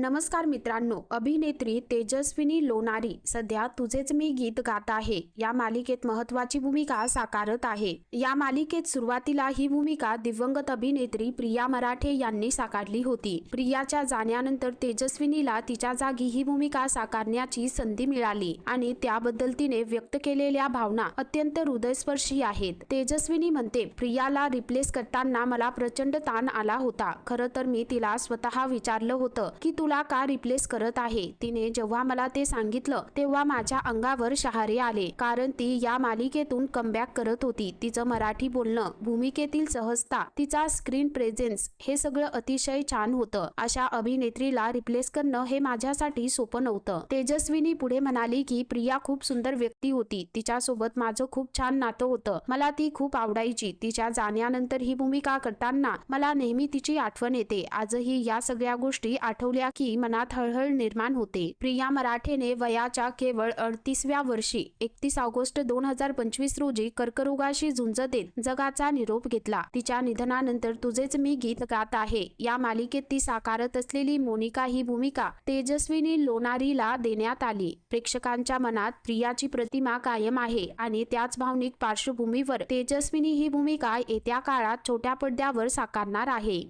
नमस्कार मित्रांनो अभिनेत्री तेजस्विनी लोणारी सध्या तुझेच मी गीत गात आहे. या मालिकेत महत्वाची भूमिका साकारत आहे. या मालिकेत सुरुवातीला ही भूमिका दिवंगत अभिनेत्री प्रिया मराठे यांनी साकारली होती. प्रियाच्या जाण्यानंतर तेजस्विनीला तिच्या जागी ही भूमिका साकारण्याची संधी मिळाली आणि त्याबद्दल तिने व्यक्त केलेल्या भावना अत्यंत हृदयस्पर्शी आहेत. तेजस्विनी म्हणते प्रियाला रिप्लेस करताना मला प्रचंड ताण आला होता. खरं तर मी तिला स्वतः विचारलं होतं की तुला का रिप्लेस करत आहे? तिने जेव्हा मला ते सांगितलं तेव्हा माझ्या अंगावर शहारे आले. कारण ती या मालिकेतून कमबॅक करत होती. तिचं मराठी बोलणं भूमिकेतील सहजता तिचा स्क्रीन प्रेझेन्स हे सगळं अतिशय छान होतं. अशा अभिनेत्रीला रिप्लेस करणं हे माझ्यासाठी सोपं नव्हतं. तेजस्विनी पुढे म्हणाली की प्रिया खूप सुंदर व्यक्ती होती. तिच्यासोबत माझं खूप छान नातं होतं. मला ती खूप आवडायची. तिच्या जाण्यानंतर ही भूमिका करताना मला नेहमी तिची आठवण येते. आजही या सगळ्या गोष्टी आठवल्या की मनात हळहळ निर्माण होते. प्रिया मराठेने वयाच्या केवळ अडतीसव्या वर्षी एकतीस ऑगस्ट दोन हजार पंचवीस रोजी कर्करोगाशी झुंज देत जगाचा निरोप घेतला. तिच्या निधनानंतर तुझेच मी गीत गात आहे. या मालिकेत ती साकारत असलेली मोनिका ही भूमिका तेजस्विनी लोणारीला देण्यात आली. प्रेक्षकांच्या मनात प्रियाची प्रतिमा कायम आहे आणि त्याच भावनिक पार्श्वभूमीवर तेजस्विनी ही भूमिका येत्या काळात छोट्या पडद्यावर साकारणार आहे.